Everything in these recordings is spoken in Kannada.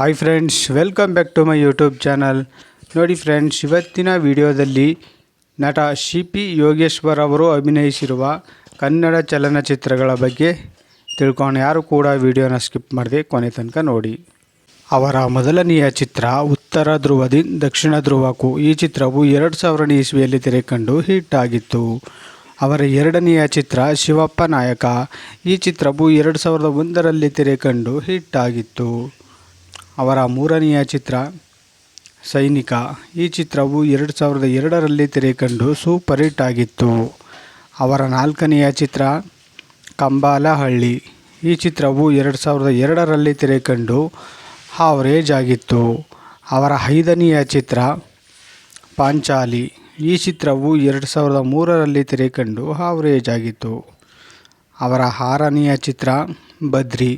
Hi friends welcome back to my YouTube channel ನೋಡಿ ಫ್ರೆಂಡ್ಸ್ ಇವತ್ತಿನ ವಿಡಿಯೋದಲ್ಲಿ ನಟ ಸಿ ಪಿ ಯೋಗೇಶ್ವರ್ ಅವರು ಅಭಿನಯಿಸಿರುವ ಕನ್ನಡ ಚಲನಚಿತ್ರಗಳ ಬಗ್ಗೆ ತಿಳ್ಕೊಂಡು ಯಾರು ಕೂಡ ವಿಡಿಯೋನ ಸ್ಕಿಪ್ ಮಾಡದೆ ಕೊನೆ ತನಕ ನೋಡಿ. ಅವರ ಮೊದಲನೆಯ ಚಿತ್ರ ಉತ್ತರ ಧ್ರುವದಿಂದ ದಕ್ಷಿಣ ಧ್ರುವಕ್ಕೂ ಈ ಚಿತ್ರವು ಎರಡು ಸಾವಿರನೇ ಇಸ್ವಿಯಲ್ಲಿ ತೆರೆಕಂಡು ಹಿಟ್ ಆಗಿತ್ತು. ಅವರ ಎರಡನೆಯ ಚಿತ್ರ ಶಿವಪ್ಪ ನಾಯಕ, ಈ ಚಿತ್ರವು ಎರಡು ಸಾವಿರದ ಒಂದರಲ್ಲಿ ತೆರೆಕಂಡು ಹಿಟ್ ಆಗಿತ್ತು. ಅವರ ಮೂರನೆಯ ಚಿತ್ರ, ಸೈನಿಕ. ಈ ಚಿತ್ರವು ಎರಡು ಸಾವಿರದ ಎರಡರಲ್ಲಿ ತೆರೆಕಂಡು ಸೂಪರ್ ಹಿಟ್ ಆಗಿತ್ತು. ಅವರ ನಾಲ್ಕನೆಯ ಚಿತ್ರ, ಕಂಬಾಲಹಳ್ಳಿ. ಈ ಚಿತ್ರವು ಎರಡು ಸಾವಿರದ ಎರಡರಲ್ಲಿ ತೆರೆಕಂಡು ಹಾವರೇಜ್ ಆಗಿತ್ತು. ಅವರ ಐದನೆಯ ಚಿತ್ರ, ಪಾಂಚಾಲಿ. ಈ ಚಿತ್ರವು ಎರಡು ಸಾವಿರದ ಮೂರರಲ್ಲಿ ತೆರೆಕಂಡು ಹಾವರೇಜ್ ಆಗಿತ್ತು. ಅವರ ಆರನೆಯ ಚಿತ್ರ ಬದ್ರಿ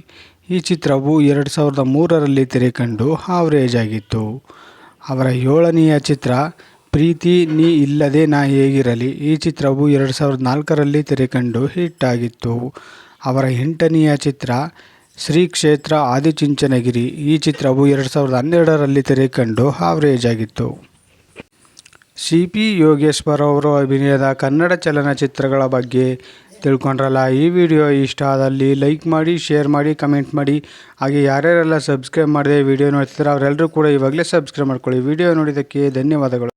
ಈ ಚಿತ್ರವು ಎರಡು ಸಾವಿರದ ಮೂರರಲ್ಲಿ ತೆರೆಕಂಡು ಆವರೇಜ್ ಆಗಿತ್ತು ಅವರ ಏಳನೆಯ ಚಿತ್ರ, ಪ್ರೀತಿ ನೀ ಇಲ್ಲದೆ ನಾ ಹೇಗಿರಲಿ ಈ ಚಿತ್ರವು ಎರಡು ಸಾವಿರದ ನಾಲ್ಕರಲ್ಲಿ ತೆರೆಕಂಡು ಹಿಟ್ ಆಗಿತ್ತು ಅವರ ಎಂಟನೆಯ ಚಿತ್ರ ಶ್ರೀ ಕ್ಷೇತ್ರ ಆದಿಚುಂಚನಗಿರಿ ಈ ಚಿತ್ರವು ಎರಡು ಸಾವಿರದ ಹನ್ನೆರಡರಲ್ಲಿ ತೆರೆಕಂಡು ಆವರೇಜ್ ಆಗಿತ್ತು ಸಿ. ಪಿ. ಯೋಗೇಶ್ವರ್ ಅವರು ಅಭಿನಯದ ಕನ್ನಡ ಚಲನಚಿತ್ರಗಳ ಬಗ್ಗೆ ತಿಳ್ಕೊಂಡ್ರಲ್ಲ, ಈ ವಿಡಿಯೋ ಇಷ್ಟ ಆದಲ್ಲಿ ಲೈಕ್ ಮಾಡಿ, ಶೇರ್ ಮಾಡಿ, ಕಮೆಂಟ್ ಮಾಡಿ. ಹಾಗೆ ಯಾರ್ಯಾರೆಲ್ಲ ಸಬ್ಸ್ಕ್ರೈಬ್ ಮಾಡಿದೆ ವಿಡಿಯೋ ನೋಡ್ತಿದ್ದಾರೆ ಅವರೆಲ್ಲರೂ ಕೂಡ ಇವಾಗಲೇ ಸಬ್ಸ್ಕ್ರೈಬ್ ಮಾಡ್ಕೊಳ್ಳಿ. ವಿಡಿಯೋ ನೋಡಿದ್ದಕ್ಕೆ ಧನ್ಯವಾದಗಳು.